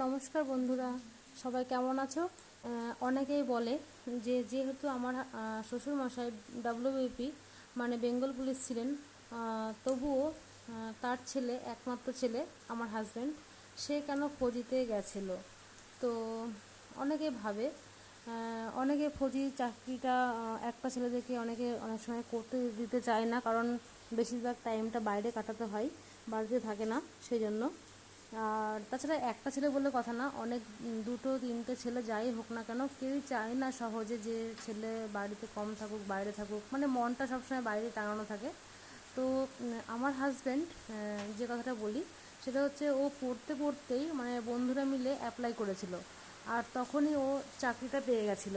নমস্কার বন্ধুরা, সবাই কেমন আছো? অনেকেই বলে যে যেহেতু আমার শ্বশুরমশাই ডাব্লিউবিপি মানে বেঙ্গল পুলিশ ছিলেন তবুও তার ছেলে, একমাত্র ছেলে, আমার হাজব্যান্ড সে কেন ফৌজিতে গেছিল? তো অনেকে ভাবে অনেকে ফৌজি চাকরিটা একটা ছেলেদেরকে অনেকে অনেক সময় করতে দিতে চায় না, কারণ বেশিরভাগ টাইমটা বাইরে কাটাতে হয়, বাড়িতে থাকে না সেই জন্য আর তাছাড়া একটা ছেলে বলে কথা না, অনেক দুটো তিনটে ছেলে যাই হোক না কেন কেউই চায় না সহজে যে ছেলে বাড়িতে কম থাকুক, বাইরে থাকুক মানে মনটা সবসময় বাইরে টাঙানো থাকে। তো আমার হাজব্যান্ড যে কথাটা বলি, সেটা হচ্ছে ও পড়তে পড়তেই মানে বন্ধুরা মিলে অ্যাপ্লাই করেছিল। আর তখনই ও চাকরিটা পেয়ে গেছিল,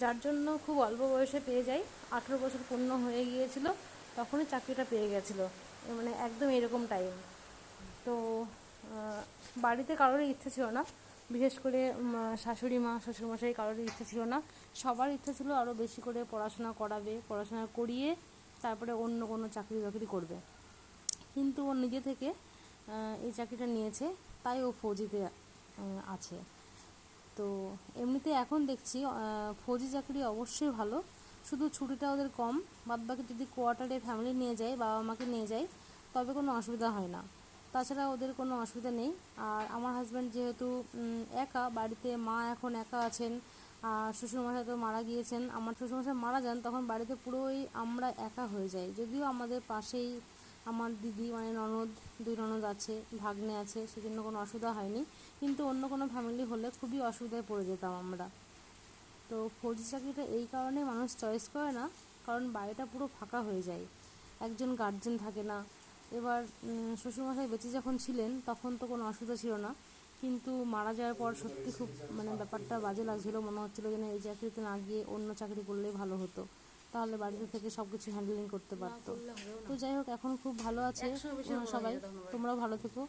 যার জন্য খুব অল্প বয়সে পেয়ে যায়, আঠেরো বছর পূর্ণ হয়ে গিয়েছিল, তখনই চাকরিটা পেয়ে গেছিল। মানে একদম এরকম টাইম বাড়িতে কারোরই ইচ্ছে ছিল না। বিশেষ করে শাশুড়ি মা, শ্বশুরমশাই কারোরই ইচ্ছে ছিল না। সবার ইচ্ছে ছিল আরও বেশি করে পড়াশোনা করাবে, পড়াশোনা করিয়ে তারপরে অন্য কোনো চাকরি বাকরি করবে। কিন্তু ও নিজে থেকে এই চাকরিটা নিয়েছে, তাই ও ফৌজিতে আছে। তো এমনিতে এখন দেখছি ফৌজি চাকরি অবশ্যই ভালো। শুধু ছুটিটা ওদের কম, বাদবাকি যদি কোয়ার্টারে ফ্যামিলি নিয়ে যায় বাবা মাকে নিয়ে যায়, তবে কোনো অসুবিধা হয় না। তাছাড়া ওদের কোনো অসুবিধা নেই। আর আমার হাজব্যান্ড যেহেতু একা, বাড়িতে মা এখন একা আছেন, আর শ্বশুরমশাই তো মারা গিয়েছেন, আমার শ্বশুরমশাই মারা যান, তখন বাড়িতে পুরোই আমরা একা হয়ে যাই। যদিও আমাদের পাশেই আমার দিদি মানে ননদ, দুই ননদ আছে, ভাগ্নে আছে, সেজন্য কোনো অসুবিধা হয়নি। কিন্তু অন্য কোনো ফ্যামিলি হলে খুবই অসুবিধায় পড়ে যেতাম আমরা। তো ফৌজি চাকরিটা এই কারণে মানুষ চয়েস করে না, কারণ বাড়িটা পুরো ফাঁকা হয়ে যায়। একজন গার্জেন থাকে না এবার শ্বশুরমশাই বেঁচে যখন ছিলেন তখন তো কোনো অসুবিধা ছিল না। কিন্তু মারা যাওয়ার পর সত্যি খুব মানে ব্যাপারটা বাজে লাগছিল। মনে হচ্ছিল যে না এই চাকরিতে না গিয়ে অন্য চাকরি করলেই ভালো হতো। তাহলে বাড়িতে থেকে সব কিছু হ্যান্ডেলিং করতে পারতো। তো যাই হোক এখন খুব ভালো আছে সবাই। তোমরাও ভালো থেকো।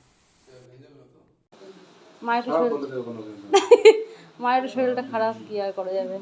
মায়ের মায়ের শরীরটা খারাপ কি আর করা যাবে?